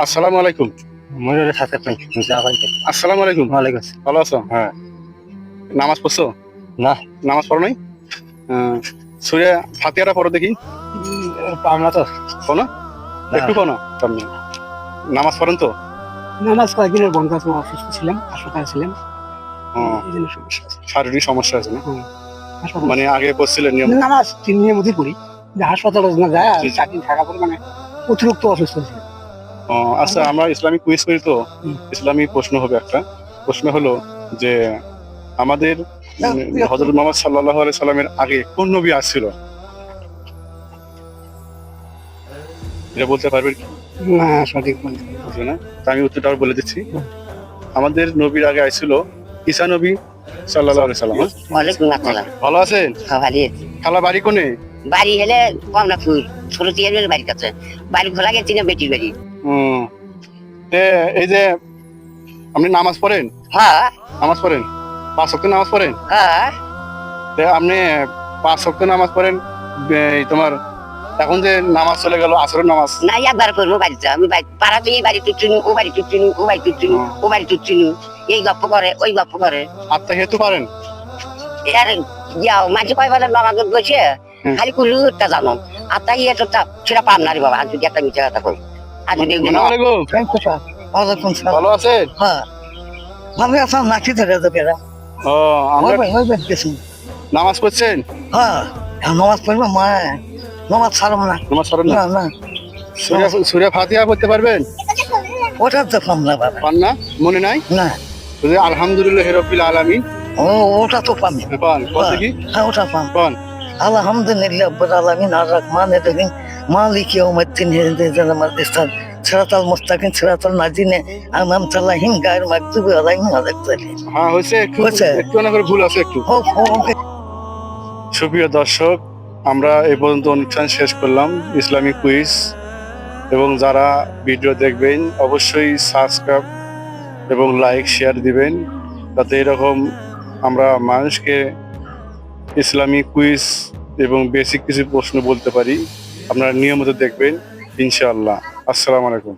আসসালামু আলাইকুম। ময়ূরের সাথে পাই। আসসালামু আলাইকুম। ওয়ালাইকুম আসসালাম। ভালো আছো? হ্যাঁ। নামাজ পড়ছো? না। নামাজ পড়ো নাই? সুরে ফাতিয়ারা পড়ো দেখি। পাম না তো। শোনো না। একটু সামনে নামাজ পড়েন তো? নামাজ কয়েকদিনের বন্ধ আছে অসুস্থ ছিলাম হাসপাতালে ছিলাম। শারীরিক সমস্যা আছে না? হাসপাতালে- মানে আগে পড়ছিলেন নিয়ম? নামাজ পড়ি যে হাসপাতালে না যায় দিন থাকা পরে মানে অতিরিক্ত অসুস্থ ছিল ও, আচ্ছা আমরা ইসলামিক কুইজ করি তো। ইসলামিক প্রশ্ন হবে একটা। প্রশ্ন হলো যে আমাদের হজরত মোহাম্মদ সাল্লাহ সাল্লামের আগে কোন নবী আসছিল? এটা বলতে পারবেন কি? না সঠিক বলতে না। তা আমি উত্তরটা বলে দিচ্ছি। আমাদের নবীর আগে আসছিল ঈসা নবী সাল্লাহ সাল্লাম হ্যাঁ? ওয়ালাইকুম আসসালাম। ভালো আছেন? খাবারি খালা বাড়ি কোনে? বাড়ি হলে কমলাপুর ছোট টিয়ারের বাড়ির কাছে বাড়ি খোলা গেছি না বেটির বাড়ি। তে এই যে আপনি নামাজ পড়েন? হ্যাঁ। নামাজ পড়েন? পাঁচ ওয়াক্ত নামাজ পড়েন? হ্যাঁ। তে আপনি পাঁচ ওয়াক্ত নামাজ পড়েন তোমার এখন যে নামাজ চলে গেল আসরের নামাজ। না একবার করব বাড়িতে আমি পাড়াতে এই বাড়ি টুচ্ছিনু ও বাড়ি টুচ্ছিনু ও বাড়ি টুচ্ছিনু ও বাড়ি টুচ্ছিনু এই গপ্প করে ওই গপ্প করে। আত্মা হেতু পারেন? আর যাও মাঝে কয় বেলা নামাজ বসে। খালি কুলুটা জানো আর তাই এটা তা সেটা পাম না রে বাবা আর যদি একটা মিথ্যা কথা কই ভালো হ্যাঁ। ভালো আছেন নাকি ধরে তো বেড়া। ও আমরা ওই ওই নামাজ পড়ছেন? হ্যাঁ। নামাজ পড়ব মা নামাজ ছাড়ব না। নামাজ না? না না। সুরে সুরে ফাতিহা পড়তে পারবেন? ওটা তো না বাবা। পান না? মনে নাই? না। আলহামদুলিল্লাহ আলামিন। ও ওটা তো পাম পান। বলতে কি? হ্যাঁ ওটা পাম পান। আলহামদুলিল্লাহ রব্বুল আলামিন আর রহমান রহিম। মালিক ইয়াউমিদ্দিন মুস্তাকিম সিরাতাল মুস্তাকিম সিরাতাল নাজিনে আনআমতা আলাইহিম গায়রুল মাগদুবি আলাইহিম ওয়ালাদ-দালিন হ্যাঁ হয়েছে হয়েছে? একটু না করে ভুল আছে একটু। সুপ্রিয় দর্শক আমরা এই পর্যন্ত অনুষ্ঠান শেষ করলাম ইসলামিক কুইজ। এবং যারা ভিডিও দেখবেন অবশ্যই সাবস্ক্রাইব এবং লাইক শেয়ার দিবেন যাতে এরকম আমরা মানুষকে ইসলামিক কুইজ এবং বেসিক কিছু প্রশ্ন বলতে পারি। আপনারা নিয়মিত দেখবেন ইনশাআল্লাহ। আসসালামু আলাইকুম।